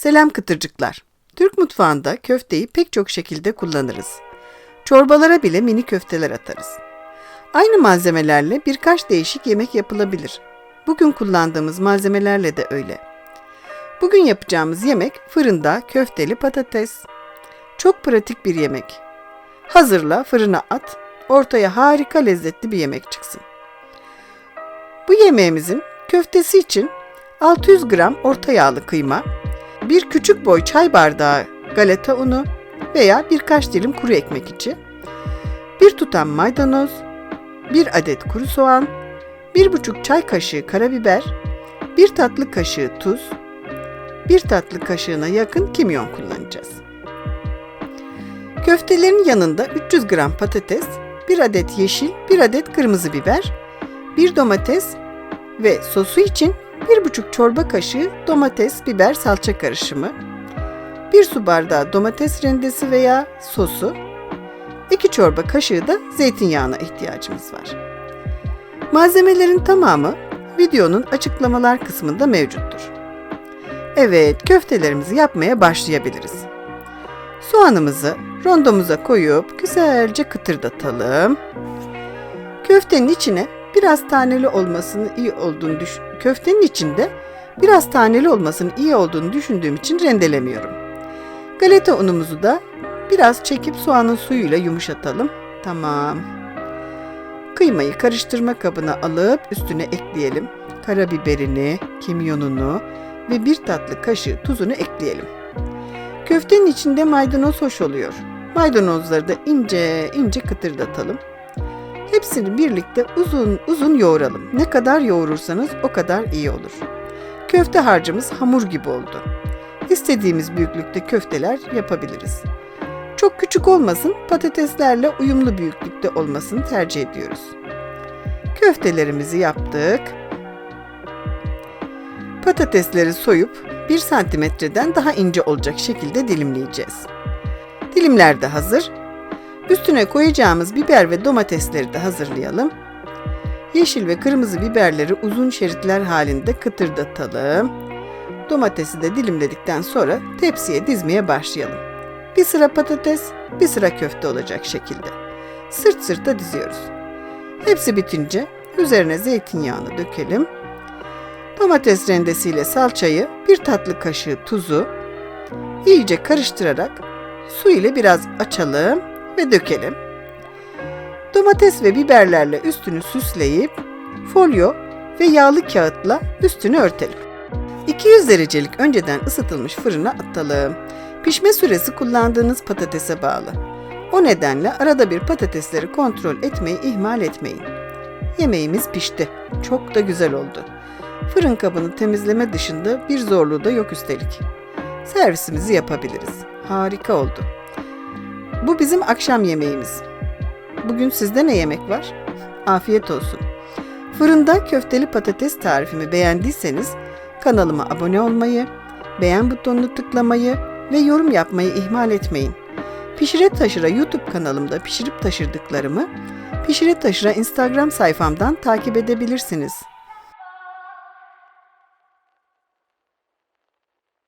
Selam kıtırcıklar. Türk mutfağında köfteyi pek çok şekilde kullanırız. Çorbalara bile mini köfteler atarız. Aynı malzemelerle birkaç değişik yemek yapılabilir. Bugün kullandığımız malzemelerle de öyle. Bugün yapacağımız yemek fırında köfteli patates. Çok pratik bir yemek. Hazırla, fırına at, ortaya harika lezzetli bir yemek çıksın. Bu yemeğimizin köftesi için 600 gram orta yağlı kıyma, bir küçük boy çay bardağı galeta unu veya birkaç dilim kuru ekmek içi, bir tutam maydanoz, bir adet kuru soğan, bir buçuk çay kaşığı karabiber, bir tatlı kaşığı tuz, bir tatlı kaşığına yakın kimyon kullanacağız. Köftelerin yanında 300 gram patates, bir adet yeşil, bir adet kırmızı biber, bir domates ve sosu için bir buçuk çorba kaşığı domates, biber, salça karışımı, bir su bardağı domates rendesi veya sosu, iki çorba kaşığı da zeytinyağına ihtiyacımız var. Malzemelerin tamamı videonun açıklamalar kısmında mevcuttur. Evet, köftelerimizi yapmaya başlayabiliriz. Soğanımızı rondomuza koyup güzelce kıtırdatalım. Köftenin içine biraz taneli olmasını iyi olduğunu düş köftenin içinde biraz taneli olmasının iyi olduğunu düşündüğüm için rendelemiyorum. Galeta unumuzu da biraz çekip soğanın suyuyla yumuşatalım. Tamam. Kıymayı karıştırma kabına alıp üstüne ekleyelim. Karabiberini, kimyonunu ve bir tatlı kaşığı tuzunu ekleyelim. Köftenin içinde maydanoz hoş oluyor. Maydanozları da ince ince kıtırdatalım. Hepsini birlikte uzun uzun yoğuralım. Ne kadar yoğurursanız o kadar iyi olur. Köfte harcımız hamur gibi oldu. İstediğimiz büyüklükte köfteler yapabiliriz. Çok küçük olmasın, patateslerle uyumlu büyüklükte olmasını tercih ediyoruz. Köftelerimizi yaptık. Patatesleri soyup 1 santimetreden daha ince olacak şekilde dilimleyeceğiz. Dilimler de hazır. Üstüne koyacağımız biber ve domatesleri de hazırlayalım. Yeşil ve kırmızı biberleri uzun şeritler halinde kıtırdatalım. Domatesi de dilimledikten sonra tepsiye dizmeye başlayalım. Bir sıra patates, bir sıra köfte olacak şekilde. Sırt sırta diziyoruz. Hepsi bitince üzerine zeytinyağını dökelim. Domates rendesiyle salçayı, bir tatlı kaşığı tuzu iyice karıştırarak su ile biraz açalım ve dökelim. Domates ve biberlerle üstünü süsleyip folyo ve yağlı kağıtla üstünü örtelim. 200 derecelik önceden ısıtılmış fırına atalım. Pişme süresi kullandığınız patatese bağlı. O nedenle arada bir patatesleri kontrol etmeyi ihmal etmeyin. Yemeğimiz pişti. Çok da güzel oldu. Fırın kabını temizleme dışında bir zorluğu da yok üstelik. Servisimizi yapabiliriz. Harika oldu. Bu bizim akşam yemeğimiz. Bugün sizde ne yemek var? Afiyet olsun. Fırında köfteli patates tarifimi beğendiyseniz kanalıma abone olmayı, beğen butonunu tıklamayı ve yorum yapmayı ihmal etmeyin. Pişire Taşıra YouTube kanalımda pişirip taşırdıklarımı Pişire Taşıra Instagram sayfamdan takip edebilirsiniz.